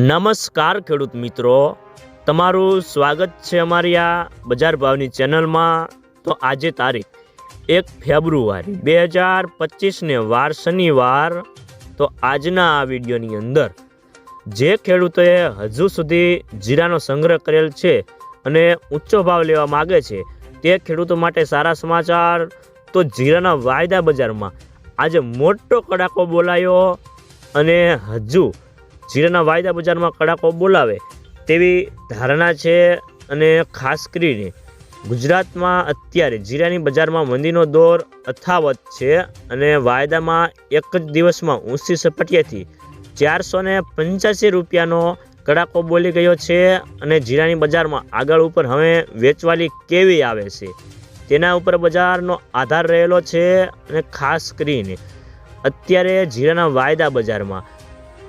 નમસ્કાર ખેડૂત મિત્રો. તમારું સ્વાગત છે અમારી આ બજાર ભાવની ચેનલમાં. તો આજે તારીખ એક ફેબ્રુઆરી બે હજાર પચીસને વાર શનિવાર. તો આજના આ વિડીયોની અંદર જે ખેડૂતોએ હજુ સુધી જીરાનો સંગ્રહ કરેલ છે અને ઊંચો ભાવ લેવા માગે છે તે ખેડૂતો માટે સારા સમાચાર. તો જીરાના વાયદા બજારમાં આજે મોટો કડાકો બોલાયો અને હજુ જીરાના વાયદા બજારમાં કડાકો બોલાવે તેવી ધારણા છે અને ખાસ કરીને ગુજરાતમાં અત્યારે જીરાની બજારમાં મંદીનો દોર અથાવત છે અને વાયદામાં એક જ દિવસમાં ઊંચી સપાટીએથી ચારસો ને પંચ્યાસી રૂપિયાનો કડાકો બોલી ગયો છે અને જીરાની બજારમાં આગળ ઉપર હવે વેચવાલી કેવી આવે છે? તેના ઉપર બજારનો આધાર રહેલો છે અને ખાસ કરીને અત્યારે જીરાના વાયદા બજારમાં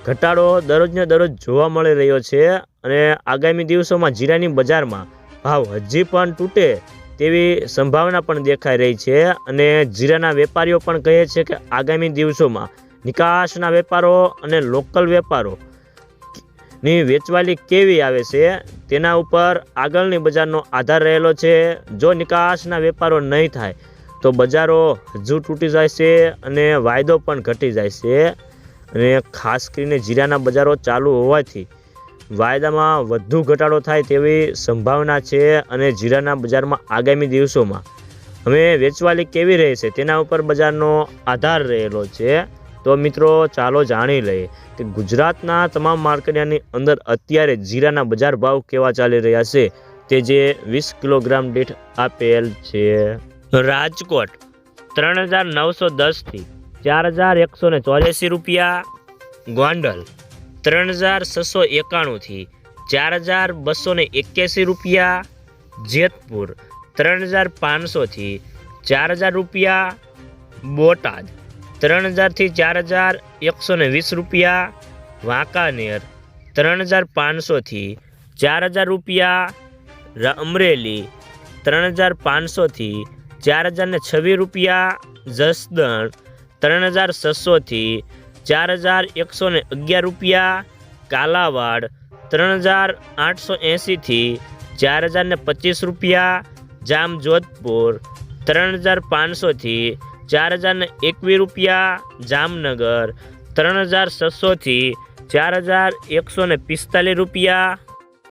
ઘટાડો દરરોજને દરરોજ જોવા મળી રહ્યો છે અને આગામી દિવસોમાં જીરાની બજારમાં ભાવ હજી પણ તૂટે તેવી સંભાવના પણ દેખાઈ રહી છે અને જીરાના વેપારીઓ પણ કહે છે કે આગામી દિવસોમાં નિકાસના વેપારો અને લોકલ વેપારો ની વેચવાલી કેવી આવે છે તેના ઉપર આગળની બજારનો આધાર રહેલો છે. જો નિકાસના વેપારો નહીં થાય તો બજારો હજુ તૂટી જાય છે અને વાયદો પણ ઘટી જાય છે. અને ખાસ કરીને જીરાના બજારો ચાલુ હોવાથી વાયદામાં વધુ ઘટાડો થાય તેવી સંભાવના છે અને જીરાના બજારમાં આગામી દિવસોમાં. હવે વેચવાલી કેવી રહેશે તેના ઉપર બજારનો આધાર રહેલો છે. તો મિત્રો, ચાલો જાણી લઈએ કે ગુજરાતના તમામ માર્કેટની અંદર અત્યારે જીરાના બજાર ભાવ કેવા ચાલી રહ્યા છે. તે જે વીસ કિલોગ્રામ દીઠ આપેલ છે. રાજકોટ, ત્રણ હજાર નવસો દસથી ચાર હજાર એકસો ને ચોર્યાસી રૂપિયા. ગોંડલ ત્રણ હજાર છસો એકાણુંથી ચાર હજાર બસો ને એક્યાસી રૂપિયા. જેતપુર ત્રણ હજાર પાંચસોથી ચાર હજાર રૂપિયા. બોટાદ ત્રણ હજારથી ચાર હજાર એકસો ને વીસ રૂપિયા. વાંકાનેર ત્રણ હજાર પાંચસોથી ચાર હજાર રૂપિયા. અમરેલી ત્રણ હજાર પાંચસોથી ચાર હજાર ને છવ્વીસ રૂપિયા. જસદણ ત્રણ હજાર છસોથી ચાર હજાર એકસો ને અગિયાર રૂપિયા, કાલાવાડ ત્રણ હજાર આઠસો એંશીથી ચાર હજાર ને પચીસ રૂપિયા, જામજોધપુર ત્રણ હજાર પાંચસોથી ચાર હજાર ને એકવીસ રૂપિયા, જામનગર ત્રણ હજાર છસોથી ચાર હજાર એકસો ને પિસ્તાલીસ રૂપિયા